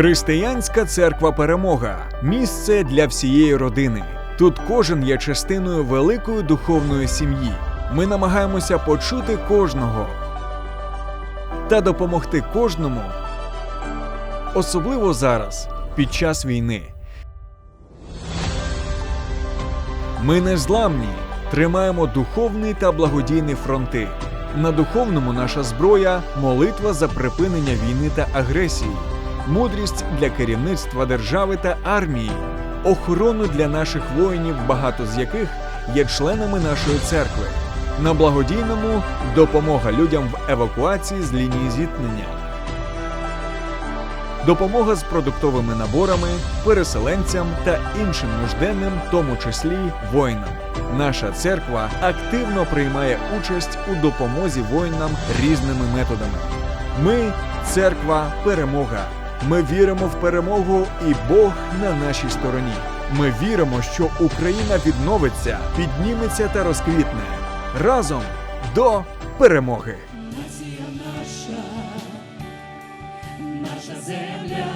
Християнська церква Перемога місце для всієї родини. Тут кожен є частиною великої духовної сім'ї. Ми намагаємося почути кожного та допомогти кожному, особливо зараз, під час війни. Ми не зламні, тримаємо духовний та благодійний фронти. На духовному наша зброя молитва за припинення війни та агресії, мудрість для керівництва держави та армії, охорону для наших воїнів, багато з яких є членами нашої церкви. На благодійному допомога людям в евакуації з лінії зіткнення. Допомога з продуктовими наборами, переселенцям та іншим нужденним, в тому числі воїнам. Наша церква активно приймає участь у допомозі воїнам різними методами. Ми церква перемога. Ми віримо в перемогу, і Бог на нашій стороні. Ми віримо, що Україна відновиться, підніметься та розквітне разом до перемоги. Нація наша, наша земля,